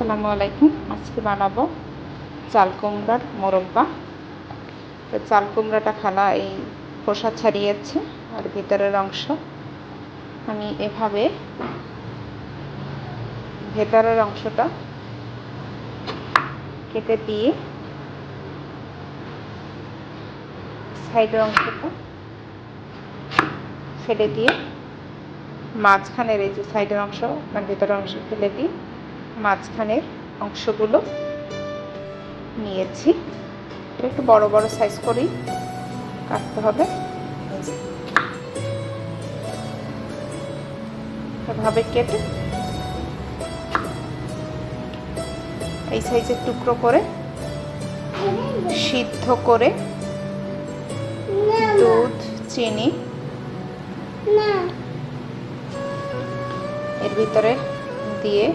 আসসালামু আলাইকুম। আজকে বানাবো চাল কুমড়ার মোরব্বা। তো চাল কুমড়াটা খালা এই খোসা ছাড়িয়েছে আর ভেতরের অংশ। আমি এভাবে ভেতরের অংশটা কেটে দিয়ে সাইডের অংশটা ফেলে দিয়ে মাঝখানের এই যে সাইডের অংশ মানে ভেতরের অংশ ফেলে দিয়ে মাঝখানের অংশগুলো নিয়েছি। একটু বড় বড় সাইজ করেই কাটতে হবে। এভাবে কেটে এই সাইজের টুকরো করে সিদ্ধ করে দুধ চিনি এর ভিতরে দিয়ে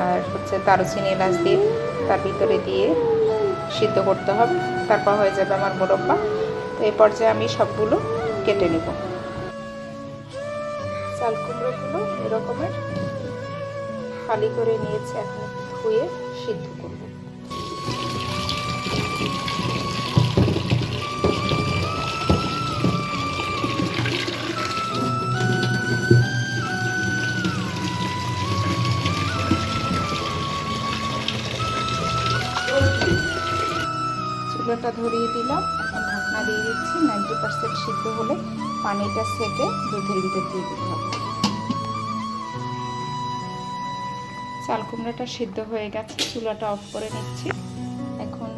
আর হচ্ছে দারুচিনি এলাচ দিয়ে তার ভিতরে দিয়ে সিদ্ধ করতে হবে। তারপর হয়ে যাবে আমার মোরব্বা। তো এই পর্যায়ে আমি সবগুলো কেটে নেব। চাল কুমড়োগুলো এরকমের খালি করে নিয়েছে, এখন ধুয়ে সিদ্ধ করব। চুলাটা ধরিয়ে দিলাম। ঢাকনা দিয়ে দিচ্ছি। নাইনটি পার্সেন্ট সিদ্ধ হলে পানিটা সেকে দুধের ভিতর দিয়ে দিতে হবে। চাল কুমড়াটা সিদ্ধ হয়ে গেছে। চুলাটা অফ করে নিচ্ছি। এখন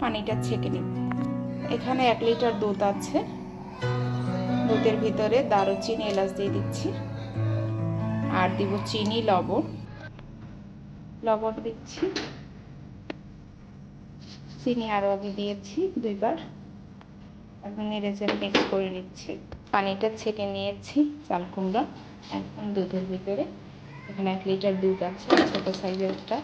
পানিটা ছেঁকে নিব এখানে এক লিটার দুধ আছে। দুধের ভিতরে দারুচিনি এলাচ দিয়ে দিচ্ছি। আর দিব চিনি, লবণ। লবণ দিচ্ছি। চিনি আরও আগে দিয়েছি দুইবার। এখন নেড়ে চেড়ে মিক্স করে নিচ্ছি। পানিটা ছেঁকে নিয়েছি, চাল কুমড়া। এখন দুধের ভিতরে। এখানে এক লিটার দুধ আছে, ছোটো সাইজের একটা।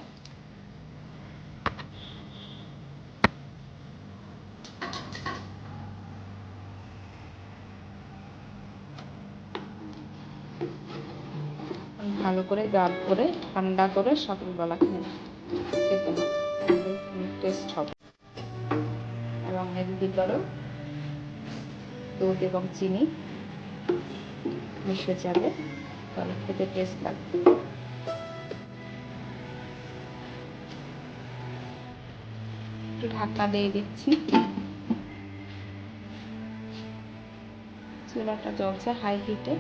ভালো করে গাল করে, ঠান্ডা করে সকালবেলা খেয়ে টেস্ট হবে। এর ভিতরেও দুধ এবং চিনি মিশে যাবে। তাহলে খেতে টেস্ট লাগবে। একটু ঢাকা দিয়ে দিচ্ছি। চুলাটা জ্বলছে হাই হিটে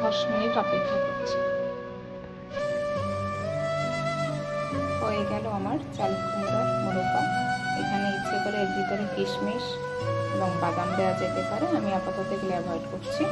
দশ মিনিট অপেক্ষা করছি। হয়ে গেল আমার চাল কুমড়ার মোরব্বা ভিতরে কিশমিশ এবং বাদাম দেওয়া যেতে পারে। আমি আপাতত এগুলো অ্যাভয়েড করছি।